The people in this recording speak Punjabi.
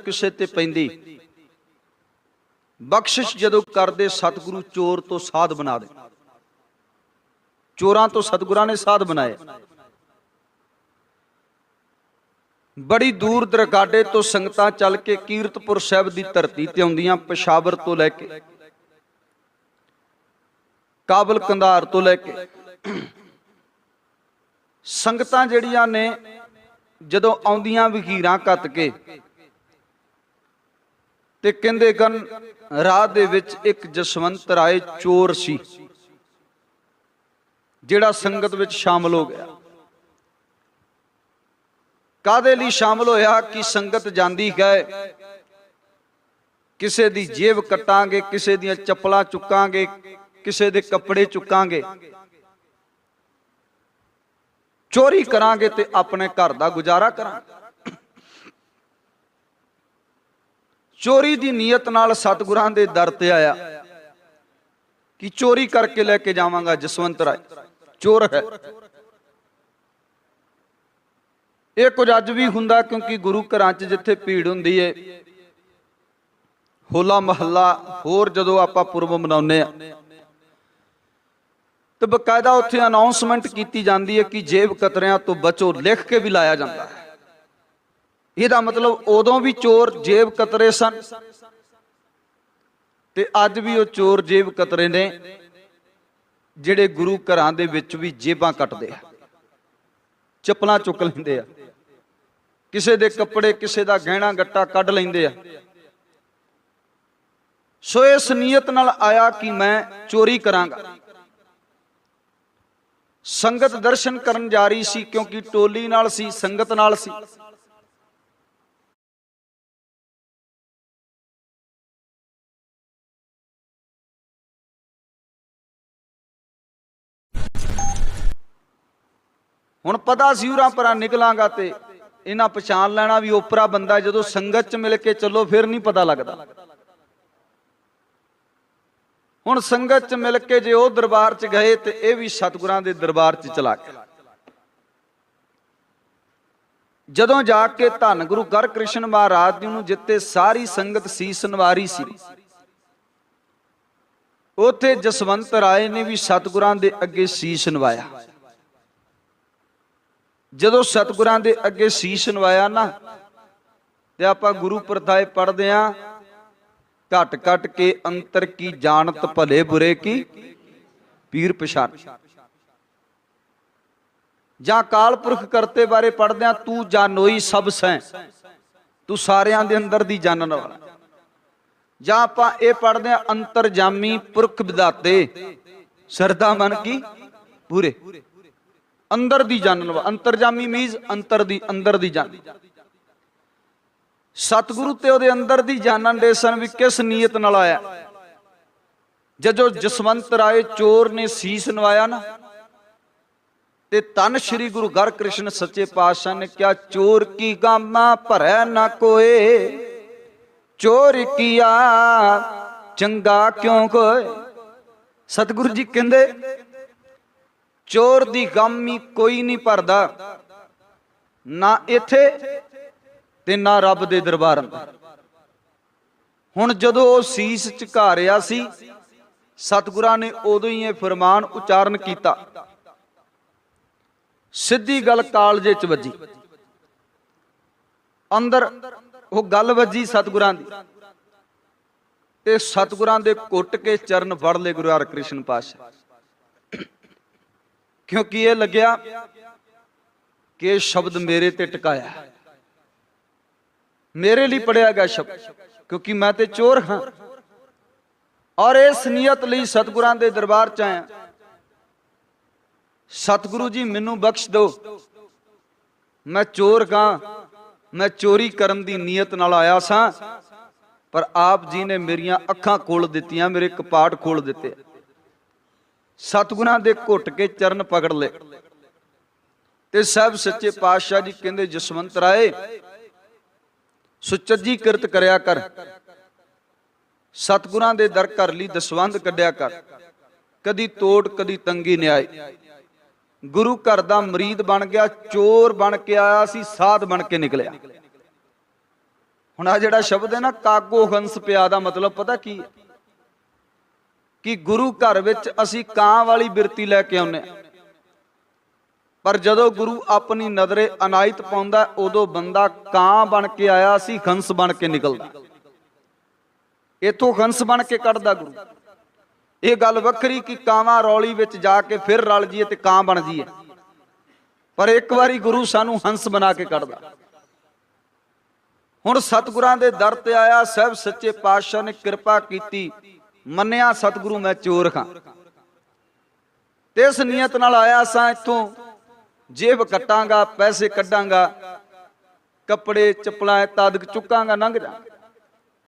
ਕਿਸੇ ਤੇ ਪੈਂਦੀ। ਬਖਸ਼ਿਸ਼ ਜਦੋਂ ਕਰਦੇ, ਸਤਿਗੁਰੂ ਚੋਰ ਤੋਂ ਸਾਧ ਬਣਾ ਦੇ। ਚੋਰਾਂ ਤੋਂ ਸਤਿਗੁਰਾਂ ਨੇ ਸਾਧ ਬਣਾਏ। ਬੜੀ ਦੂਰ ਦਰਗਾਡੇ ਤੋਂ ਸੰਗਤਾਂ ਚੱਲ ਕੇ ਕੀਰਤਪੁਰ ਸਾਹਿਬ ਦੀ ਧਰਤੀ ਤੇ ਆਉਂਦੀਆਂ, ਪਸ਼ਾਵਰ ਤੋਂ ਲੈ ਕੇ, ਕਾਬਲ ਕੰਧਾਰ ਤੋਂ ਲੈ ਕੇ। ਸੰਗਤਾਂ ਜਿਹੜੀਆਂ ਨੇ, ਜਦੋਂ ਆਉਂਦੀਆਂ, ਵਖੀਰਾਂ ਕੱਤ ਕੇ ਤੇ ਕਹਿੰਦੇ ਗਨ, ਰਾਹ ਦੇ ਵਿੱਚ ਇੱਕ ਜਸਵੰਤ ਰਾਏ ਚੋਰ ਸੀ, ਜਿਹੜਾ ਸੰਗਤ ਵਿੱਚ ਸ਼ਾਮਲ ਹੋ ਗਿਆ। ਕਾਦੇ ਲਈ ਸ਼ਾਮਲ ਹੋਇਆ ਕਿ ਸੰਗਤ ਜਾਂਦੀ ਗਏ ਕਿਸੇ ਦੀ ਜੇਬ ਕੱਟਾਂਗੇ, ਕਿਸੇ ਦੀਆਂ ਚੱਪਲਾਂ ਚੁੱਕਾਂਗੇ, ਕਿਸੇ ਦੇ ਕੱਪੜੇ ਚੁੱਕਾਂਗੇ। ਚੋਰੀ ਕਰਾਂਗੇ ਤੇ ਆਪਣੇ ਘਰ ਦਾ ਗੁਜ਼ਾਰਾ ਕਰਾਂਗੇ। ਚੋਰੀ ਦੀ ਨੀਅਤ ਨਾਲ ਸਤਿਗੁਰਾਂ ਦੇ ਦਰ ਤੇ ਆਇਆ ਕਿ ਚੋਰੀ ਕਰਕੇ ਲੈ ਕੇ ਜਾਵਾਂਗਾ ਜਸਵੰਤ ਰਾਏ। ਚੋਰ ਹੈ। ਇਹ ਕੁਝ ਅੱਜ ਵੀ ਹੁੰਦਾ ਕਿਉਂਕਿ ਗੁਰੂ ਘਰਾਂ 'ਚ ਜਿੱਥੇ ਭੀੜ ਹੁੰਦੀ ਏ, ਹੋਲਾ ਮਹੱਲਾ ਹੋਰ ਜਦੋਂ ਆਪਾਂ ਪੁਰਬ ਮਨਾਉਂਦੇ ਆ, ਤੇ ਬਕਾਇਦਾ ਉੱਥੇ ਅਨਾਉਂਸਮੈਂਟ ਕੀਤੀ ਜਾਂਦੀ ਹੈ ਕਿ ਜੇਬ ਕਤਰਿਆਂ ਤੋਂ ਬਚੋ ਲਿਖ ਕੇ ਵੀ ਲਾਇਆ ਜਾਂਦਾ ਹੈ। ਇਹਦਾ ਮਤਲਬ ਉਦੋਂ ਵੀ ਚੋਰ ਜੇਬ ਕਤਰੇ ਸਨ ਤੇ ਅੱਜ ਵੀ ਉਹ ਚੋਰ ਜੇਬ ਕਤਰੇ ਨੇ, ਜਿਹੜੇ ਗੁਰੂ ਘਰਾਂ ਦੇ ਵਿੱਚ ਵੀ ਜੇਬਾਂ ਕੱਟਦੇ ਆ, ਚੱਪਲਾਂ ਚੁੱਕ ਲੈਂਦੇ ਆ, ਕਿਸੇ ਦੇ ਕੱਪੜੇ, ਕਿਸੇ ਦਾ ਗਹਿਣਾ ਗੱਟਾ ਕੱਢ ਲੈਂਦੇ ਆ। ਸੋ ਇਸ ਨੀਅਤ ਨਾਲ ਆਇਆ ਕਿ ਮੈਂ ਚੋਰੀ ਕਰਾਂਗਾ। ਸੰਗਤ ਦਰਸ਼ਨ ਕਰਨ ਜਾ ਰਹੀ ਸੀ ਕਿਉਂਕਿ ਟੋਲੀ ਨਾਲ ਸੀ, ਸੰਗਤ ਨਾਲ ਸੀ। ਹੁਣ ਪਤਾ ਸੀ ਉਰਾਂ ਪਰਾਂ ਨਿਕਲਾਂਗਾ ਤੇ ਇਹਨਾਂ ਪਛਾਣ ਲੈਣਾ ਵੀ ਓਪਰਾ ਬੰਦਾ ਜਦੋਂ ਸੰਗਤ ਚ ਮਿਲ ਕੇ ਚੱਲੋ, ਫਿਰ ਨਹੀਂ ਪਤਾ ਲੱਗਦਾ। ਹੁਣ ਸੰਗਤ ਚ ਮਿਲ ਕੇ ਜੇ ਉਹ ਦਰਬਾਰ ਚ ਗਏ ਤੇ ਇਹ ਵੀ ਸਤਿਗੁਰਾਂ ਦੇ ਦਰਬਾਰ ਚ ਚਲਾ ਗਿਆ। ਜਦੋਂ ਜਾ ਕੇ ਧੰਨ ਗੁਰੂ ਗਰਕ੍ਰਿਸ਼ਨ ਮਹਾਰਾਜ ਜੀ ਨੂੰ ਜਿੱਤੇ ਸਾਰੀ ਸੰਗਤ ਸੀਸ ਨਵਾਰੀ ਸੀ। ਉਥੇ ਜਸਵੰਤ ਰਾਏ ਨੇ ਵੀ ਸਤਿਗੁਰਾਂ ਦੇ ਅੱਗੇ ਸੀਸ ਨਵਾਇਆ। ਜਦੋਂ ਸਤਿਗੁਰਾਂ ਦੇ ਅੱਗੇ ਸੀਸ ਨਵਾਇਆ ਨਾ, ਤੇ ਆਪਾਂ ਗੁਰੂ ਪ੍ਰਥਾਏ ਪੜਦੇ ਆਂ, ਘਟ ਘਟ ਕੇ ਅੰਤਰ ਕੀ ਜਾਣਤ ਭਲੇ ਬੁਰੇ ਕੀ? ਪੀਰ ਪਛਾਨ ਜਾਂ ਕਾਲ ਪੁਰਖ ਕਰਤੇ ਬਾਰੇ ਪੜਦੇ ਆਂ, ਤੂੰ ਜਾਣੋਈ ਸਭ ਸੈਂ, ਤੂੰ ਸਾਰਿਆਂ ਦੇ ਅੰਦਰ ਦੀ ਜਾਣਨ ਵਾਲਾ। ਜਾਂ ਆਪਾਂ ਇਹ ਪੜਦੇ ਆਂ, ਅੰਤਰਜਾਮੀ ਪੁਰਖ ਵਿਦਾਤੇ ਸਰਦਾ ਮਨ ਕੀ? ਪੂਰੇ। ਅੰਦਰ ਦੀ ਜਾਣਨ ਵਾਲਾ ਅੰਤਰਜਾਮੀ ਮੀਜ਼ ਅੰਤਰ ਦੀ, ਅੰਦਰ ਦੀ ਜਾਣ ਸਤਿਗੁਰੂ ਤੇ ਉਹਦੇ ਅੰਦਰ ਦੀ ਜਾਣਨ ਦੇ ਸਨ ਵੀ ਕਿਸ ਨੀਅਤ ਨਾਲ ਆਇਆ? ਜਦੋਂ ਜਸਵੰਤ ਰਾਏ ਚੋਰ ਨੇ ਸੀਸ ਨਵਾਇਆ ਨਾ, ਤੇ ਤਨ ਸ੍ਰੀ ਗੁਰੂ ਗਰਕ੍ਰਿਸ਼ਨ ਸੱਚੇ ਪਾਤਸ਼ਾਹ ਨੇ ਕਿਹਾ, ਚੋਰ ਕੀ ਗਾਮਾ ਭਰੈ ਨਾ ਕੋਏ? ਚੋਰ ਕੀਆ ਚੰਗਾ ਕਿਉਂ ਕੋਏ? ਸਤਿਗੁਰੂ ਜੀ ਕਹਿੰਦੇ ਚੋਰ ਦੀ ਗਾਮੀ ਕੋਈ ਨਹੀਂ ਭਰਦਾ, ਨਾ ਇੱਥੇ ਤੇ ਨਾ ਰੱਬ ਦੇ ਦਰਬਾਰ ਹੁਣ ਜਦੋਂ ਉਹ ਸੀਸ ਝੁਕਾਰਿਆ ਸੀ, ਸਤਿਗੁਰਾਂ ਨੇ ਉਦੋਂ ਹੀ ਇਹ ਫਰਮਾਨ ਉਚਾਰਨ ਕੀਤਾ। ਸਿੱਧੀ ਗੱਲ ਕਾਲਜੇ ਚ ਵੱਜੀ। ਅੰਦਰ ਉਹ ਗੱਲ ਵੱਜੀ ਸਤਿਗੁਰਾਂ ਦੀ। ਤੇ ਸਤਿਗੁਰਾਂ ਦੇ ਕੁੱਟ ਕੇ ਚਰਨ ਫੜ ਲਏ ਗੁਰੂ ਹਰਕ੍ਰਿਸ਼ਨ ਪਾਤਸ਼ਾਹ। ਕਿਉਂਕਿ ਇਹ ਲੱਗਿਆ ਕਿ ਇਹ ਸ਼ਬਦ ਮੇਰੇ ਤੇ ਟਿਕਾਇਆ ਮੇਰੇ ਲਈ ਪੜਿਆ ਗਿਆ ਸ਼ਬਦ, ਕਿਉਂਕਿ ਮੈਂ ਤੇ ਚੋਰ ਹਾਂ। ਔਰ ਇਸ ਨੀਅਤ ਲਈ ਸਤਿਗੁਰਾਂ ਦੇ ਦਰਬਾਰ ਚ ਆਇਆ। ਸਤਿਗੁਰੂ ਜੀ, ਮੈਨੂੰ ਬਖਸ਼ ਦਿਓ। ਮੈਂ ਚੋਰ ਗਾਂ, ਮੈਂ ਚੋਰੀ ਕਰਨ ਦੀ ਨੀਅਤ ਨਾਲ ਆਇਆ ਸਾਂ। ਪਰ ਆਪ ਜੀ ਨੇ ਮੇਰੀਆਂ ਅੱਖਾਂ ਖੋਲ ਦਿੱਤੀਆਂ, ਮੇਰੇ ਕਪਾਟ ਖੋਲ ਦਿੱਤੇ। ਸਤਿਗੁਰਾਂ ਦੇ ਘੁੱਟ ਕੇ ਚਰਨ ਪਕੜ ਲਏ। ਤੇ ਸਭ ਸੱਚੇ ਪਾਤਸ਼ਾਹ ਜੀ ਕਹਿੰਦੇ, ਜਸਵੰਤ ਰਾਏ, ਸੁਚੱਜੀ ਕਿਰਤ ਕਰਿਆ ਕਰ। ਸਤਿਗੁਰਾਂ ਦੇ ਦਰ ਘਰ ਲਈ ਦਸਵੰਦ ਕੱਢਿਆ ਕਰ। ਕਦੀ ਤੋੜ, ਕਦੀ ਤੰਗੀ ਨਿਆਏ। ਗੁਰੂ ਘਰ ਦਾ ਮਰੀਦ ਬਣ ਗਿਆ, ਚੋਰ ਬਣ ਕੇ ਆਇਆ ਸੀ, ਸਾਧ ਬਣ ਕੇ ਨਿਕਲਿਆ। ਹੁਣ ਆ ਜਿਹੜਾ ਸ਼ਬਦ ਹੈ ਨਾ ਕਾਗੋ ਹੰਸ ਪਿਆ ਦਾ ਮਤਲਬ ਪਤਾ ਕੀ ਹੈ? ਕਿ ਗੁਰੂ ਘਰ ਵਿੱਚ ਅਸੀਂ ਕਾਂ ਵਾਲੀ ਬਿਰਤੀ ਲੈ ਕੇ ਆਉਨੇ ਪਰ ਜਦੋਂ ਗੁਰੂ ਆਪਣੀ ਨਜ਼ਰੇ ਅਨਾਇਤ ਪਾਉਂਦਾ ਉਦੋਂ ਬੰਦਾ ਕਾਂ ਬਣ ਕੇ ਆਇਆ ਸੀ ਹੰਸ ਬਣ ਕੇ ਨਿਕਲਦਾ। ਇਥੋਂ ਹੰਸ ਬਣ ਕੇ ਕੱਢਦਾ ਗੁਰੂ। ਇਹ ਗੱਲ ਵੱਖਰੀ ਕਿ ਕਾਵਾਂ ਰੌਲੀ ਵਿੱਚ ਜਾ ਕੇ ਫਿਰ ਰਲ ਜੀਏ ਤੇ ਕਾਂ ਬਣ ਜੀਏ ਪਰ ਇੱਕ ਵਾਰੀ ਗੁਰੂ ਸਾਨੂੰ ਹੰਸ ਬਣਾ ਕੇ ਕੱਢਦਾ। ਹੁਣ ਸਤਿਗੁਰਾਂ ਦੇ ਦਰ ਤੇ ਆਇਆ, ਸਹਿਬ ਸੱਚੇ ਪਾਤਸ਼ਾਹ ਨੇ ਕਿਰਪਾ ਕੀਤੀ। ਮੰਨਿਆ ਸਤਿਗੁਰੂ ਮੈਂ ਚੋਰ ਖਾਂ ਤੇ ਇਸ ਨੀਅਤ ਨਾਲ ਆਇਆ ਸਾਂ ਇੱਥੋਂ, ਜੇਬ ਕੱਟਾਂਗਾ, ਪੈਸੇ ਕੱਢਾਂਗਾ, ਕੱਪੜੇ, ਚੱਪਲਾਂ ਤਾਦਕ ਚੁੱਕਾਂਗਾ, ਲੰਘ ਜਾ